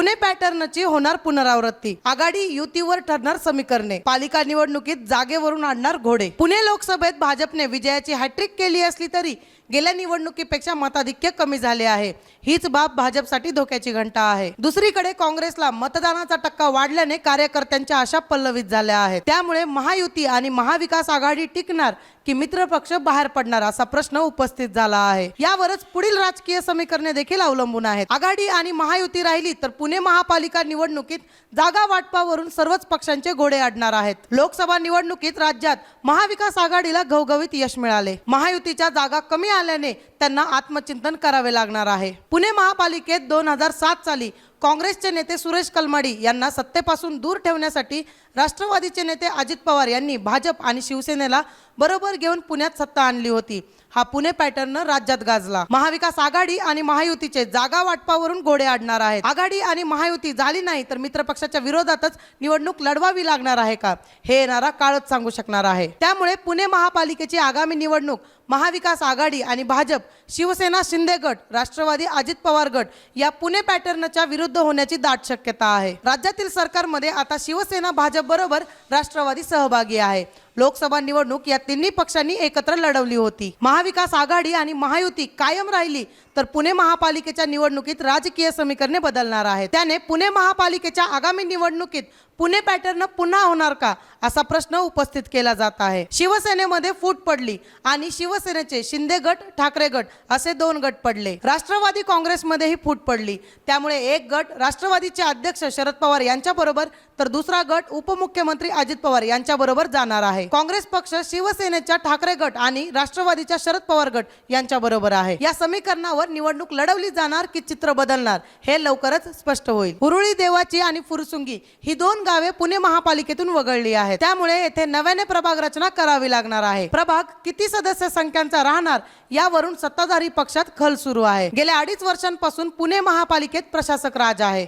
पुणे पॅटर्नची होणार पुनरावृत्ती. आघाडी युतीवर ठरणार समीकरणे. पालिका निवडणुकीत जागेवरून आणणार घोडे. पुणे लोकसभेत भाजपने विजयाची हॅट्रिक केली असली तरी गेल्या निवडणुकीपेक्षा मताधिक्य कमी झाले आहे. हीच बाब भाजपसाठी धोक्याची घंटा आहे. दुसरीकडे काँग्रेसला मतदानाचा टक्का वाढल्याने कार्यकर्त्यांच्या आशा पल्लवित झाल्या आहेत. त्यामुळे महायुती आणि महाविकास आघाडी टिकणार की मित्र पक्ष बाहेर पडणार असा प्रश्न उपस्थित झाला आहे. यावरच पुढील राजकीय समीकरणे देखील अवलंबून आहेत. आघाडी आणि महायुती राहिली तर पुणे पुणे महापालिका निवडणुकीत जागा वाटपावरून सर्वच पक्षांचे घोडे अडणार आहेत. लोकसभा निवडणुकीत राज्यात महाविकास आघाडीला घवघवीत यश मिळाले. महायुतीच्या जागा कमी आल्याने त्यांना आत्मचिंतन करावे लागणार आहे. पुणे महापालिकेत दोन हजार सात साली काँग्रेसचे नेते सुरेश कलमाडी यांना सत्तेपासून दूर ठेवण्यासाठी राष्ट्रवादीचे नेते अजित पवार यांनी भाजप आणि शिवसेनेला बरोबर घेऊन पुण्यात सत्ता आणली होती. हा पुणे पॅटर्न राज्यात गाजला. महाविकास आघाडी आणि महायुतीचे जागा वाटपावरून घोडे आडणार आहेत. आघाडी आणि महायुती झाली नाही तर मित्रपक्षाच्या विरोधातच निवडणूक लढवावी लागणार आहे का? हे येणारा काळच सांगू शकणार आहे. त्यामुळे पुणे महापालिकेची आगामी निवडणूक महाविकास आघाडी आणि भाजप शिवसेना शिंदे गट राष्ट्रवादी अजित पवार गट या पुणे पॅटर्नच्या विरुद्ध होण्याची दाट शक्यता आहे. राज्यातील सरकारमध्ये आता शिवसेना भाजप बरोबर राष्ट्रवादी सहभागी आहे. लोकसभा निवडणूक या तिन्ही पक्षांनी एकत्र लढवली होती. महाविकास आघाडी आणि महायुती कायम राहिली तर पुणे महापालिकेच्या निवडणुकीत राजकीय समीकरणे बदलणार आहेत. त्याने पुणे महापालिकेच्या आगामी निवडणुकीत पुणे पॅटर्न पुन्हा होणार का असा प्रश्न उपस्थित केला जात आहे. शिवसेनेमध्ये फूट पडली आणि शिवसेनेचे शिंदे गट ठाकरे गट असे दोन गट पडले. राष्ट्रवादी काँग्रेसमध्येही फूट पडली. त्यामुळे एक गट राष्ट्रवादीचे अध्यक्ष शरद पवार यांच्याबरोबर तर दुसरा गट उपमुख्यमंत्री अजित पवार यांच्याबरोबर जाणार आहे. काँग्रेस पक्ष शिवसेनेच्या ठाकरे गट आणि राष्ट्रवादीच्या शरद पवार गट यांच्या बरोबर आहे. या समीकरणावर निवडणूक लढवली जाणार की चित्र बदलणार हे लवकरच स्पष्ट होईल. उरुळी देवाची आणि फुरसुंगी ही दोन गावे पुणे महापालिकेतून वगळली आहेत. त्यामुळे येथे नव्याने प्रभाग रचना करावी लागणार आहे. प्रभाग किती सदस्य संख्यांचा राहणार यावरून सत्ताधारी पक्षात खल सुरू आहे. गेल्या अडीच वर्षांपासून पुणे महापालिकेत प्रशासक राज आहे.